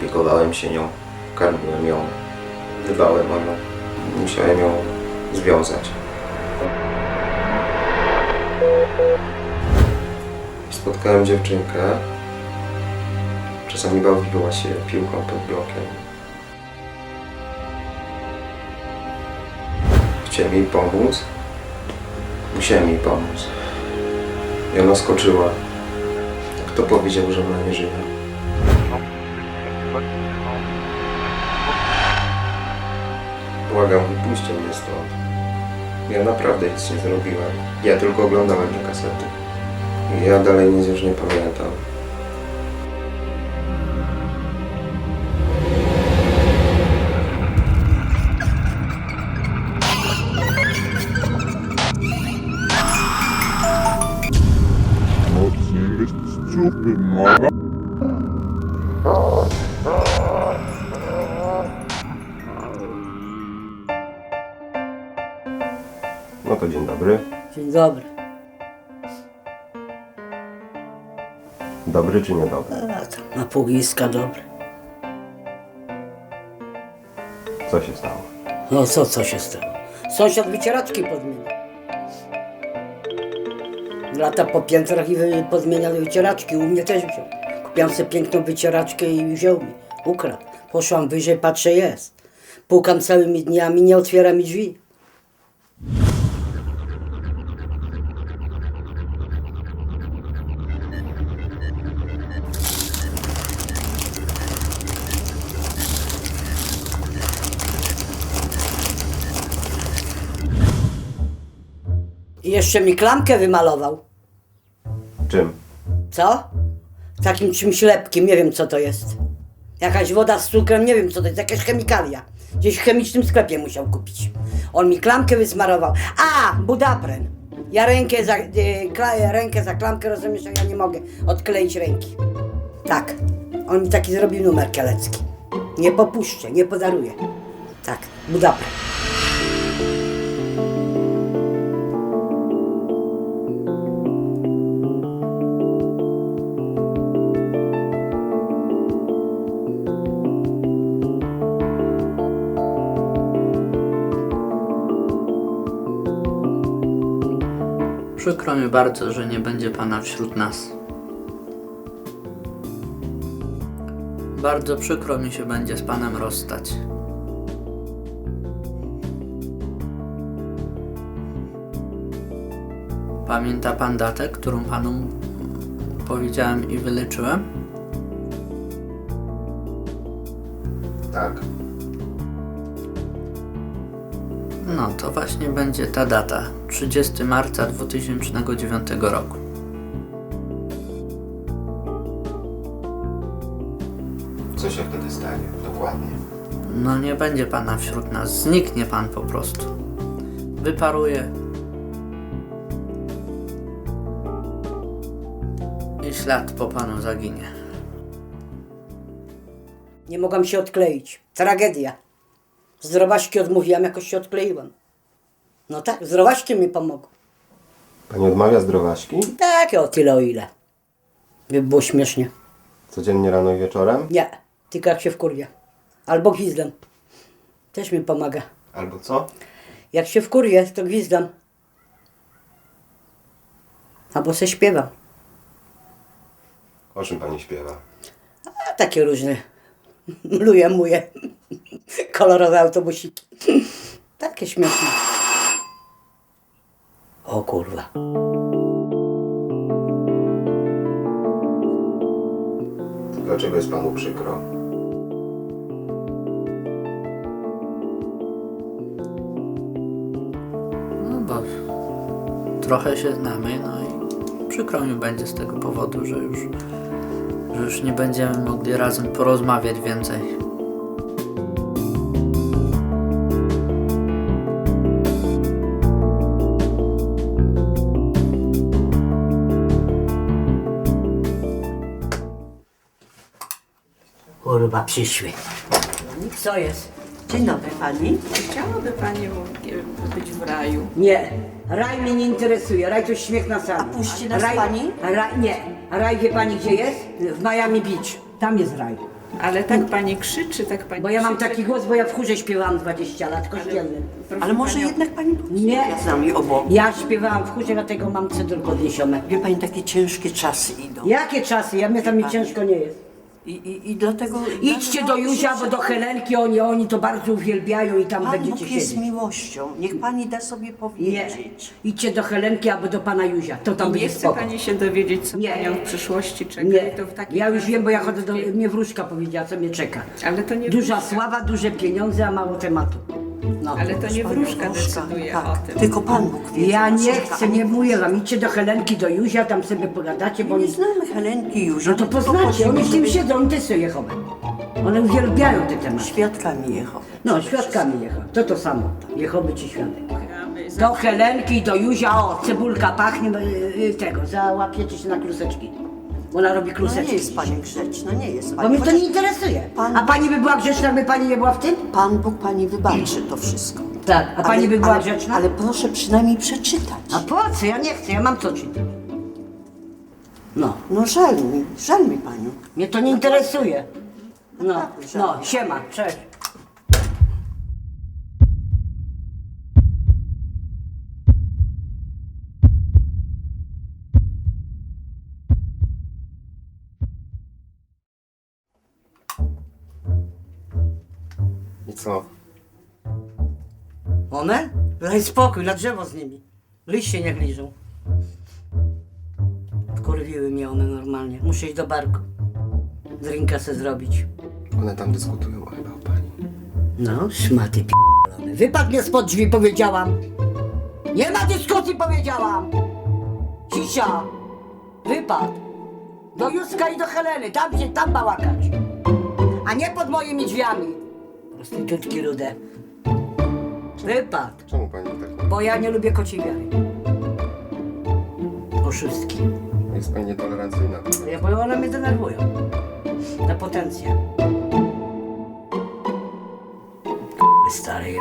Opiekowałem się nią, karmiłem ją, dbałem o nią. Musiałem ją związać. Spotkałem dziewczynkę. Czasami bawiła się piłką pod blokiem. Chciałem jej pomóc. Musiałem jej pomóc. I ona skoczyła. Kto powiedział, że ona nie żyje? Błagam, wypuśćcie mnie stąd. Ja naprawdę nic nie zrobiłem. Ja tylko oglądałem te kasety. Ja dalej nic już nie pamiętam. Mocniej jest stupy, mama. No to dzień dobry. Dzień dobry. Dobry czy niedobry? A tam na półiska dobry. Co się stało? No co, co się stało? Sąsiad wycieraczki podmienił. Lata po piętrach i wy- podmieniali wycieraczki. U mnie też wziął. Kupiłam sobie piękną wycieraczkę i wziął mi. Ukradł. Poszłam wyżej, patrzę, jest. Pukam całymi dniami, nie otwiera mi drzwi. I jeszcze mi klamkę wymalował. Czym? Co? Takim czymś lepkim, nie wiem co to jest. Jakaś woda z cukrem, nie wiem co to jest, jakaś chemikalia. Gdzieś w chemicznym sklepie musiał kupić. On mi klamkę wysmarował. A, budapren. Ja rękę za, e, kla, rękę za klamkę, rozumiesz, a ja nie mogę odkleić ręki. Tak, on mi taki zrobił numer kielecki. Nie popuszczę, nie podaruję. Tak, budapren. Przykro mi bardzo, że nie będzie pana wśród nas. Bardzo przykro mi się będzie z panem rozstać. Pamięta pan datę, którą panu powiedziałem i wyliczyłem? Tak. No to właśnie będzie ta data 30 marca 2009 roku. Co się wtedy stanie? Dokładnie. No nie będzie pana wśród nas, zniknie pan po prostu. Wyparuje. I ślad po panu zaginie. Nie mogłam się odkleić. Tragedia. Zdrowaśki odmówiłam, jakoś się odkleiłam. No tak, zdrowaśki mi pomogły. Pani odmawia zdrowaśki? Tak, o tyle o ile. By było śmiesznie. Codziennie rano i wieczorem? Nie, tylko jak się wkurwia. Albo gwizdam. Też mi pomaga. Albo co? Jak się wkurwię, to gwizdam. Albo se śpiewam. O czym pani śpiewa? A takie różne. Mluję, muję. Kolorowe autobusiki. Takie śmieszne. O kurwa. Dlaczego jest panu przykro? No bo trochę się znamy, no i przykro mi będzie z tego powodu, że już, że już nie będziemy mogli razem porozmawiać więcej. Kurwa, przyszły. Co jest? Dzień dobry pani. Chciałaby pani być w raju? Nie, raj mnie nie interesuje. Raj to śmiech na sali. A puści nas raj, pani? Raj, nie. A raj wie pani gdzie jest? W Miami Beach. Tam jest raj. Ale tak pani krzyczy, tak pani Bo ja mam krzyczy. taki głos, bo ja w chórze śpiewałam 20 lat, kościelnym. Proszę Ale może panią, jednak pani Nie. z nami obok. Ja śpiewałam w chórze, dlatego mam cedr podniesione. Wie pani, takie ciężkie czasy idą. Jakie czasy? Ja mnie tam mi ciężko nie jest. I, i, i dlatego... Idźcie do Józia, bo do Helenki oni, oni to bardzo uwielbiają i tam Pan będziecie Bóg jest siedzieć. miłością. Niech pani da sobie Nie. powiedzieć. Idźcie do Helenki albo do pana Józia. To tam I będzie nie chce spoko. pani się dowiedzieć, co Nie. panią w przyszłości czeka. Nie, I to w takim ja już wiem, bo ja chodzę do... Mnie wróżka powiedziała, co mnie czeka. Ale to nie Duża wróżka. sława, duże pieniądze, a mało tematu. No. Ale to nie wróżka decyduje tak. o tym. Tylko Pan Bóg wie. Ja co nie czeka. chcę, nie mówię wam. Idźcie do Helenki, do Józia, tam sobie pogadacie, bo Nie oni... znamy Helenki już. No to poznacie, oni w tym siedzą, oni też są Jehowe. One uwielbiają te tematy. Świadkami Jehowy. No, świadkami Jehowy. To to samo. Jehowy czy świadek. Do Helenki, do Józia, o, cebulka pachnie, no, y, y, tego, załapiecie się na kluseczki. Ona robi No kluseczki. nie jest pani grzeczna, nie jest pani. Bo mnie to nie interesuje. Pan- A pani by była grzeczna, jakby pani nie była w tym? Pan Bóg pani wybaczy to wszystko. Tak. A pani by była grzeczna? Ale proszę przynajmniej przeczytać. A po co? Ja nie chcę, ja mam co czytać. No, No żal mi, żal mi panią. mnie to nie interesuje. No, Naprawdę, no, żadnych. siema, cześć. I co? One? Daj spokój, na drzewo z nimi. Liście niech liżą. Wkurwiły mnie one normalnie. Muszę iść do barku. Drinka se zrobić. One tam dyskutują chyba o pani. No, szmaty p***lone. Wypadł mnie spod drzwi, powiedziałam. Nie ma dyskusji, powiedziałam. Cisza. Wypadł. Do Józka i do Heleny, tam się, tam bałakać. A nie pod moimi drzwiami. Prostytutki rude. Wypadł. Czemu pani tak Bo ja nie lubię kociej wiary. Oszustki. Jest pani nietolerancyjna. Ja, bo one mnie denerwują. Na potencję. Stary je...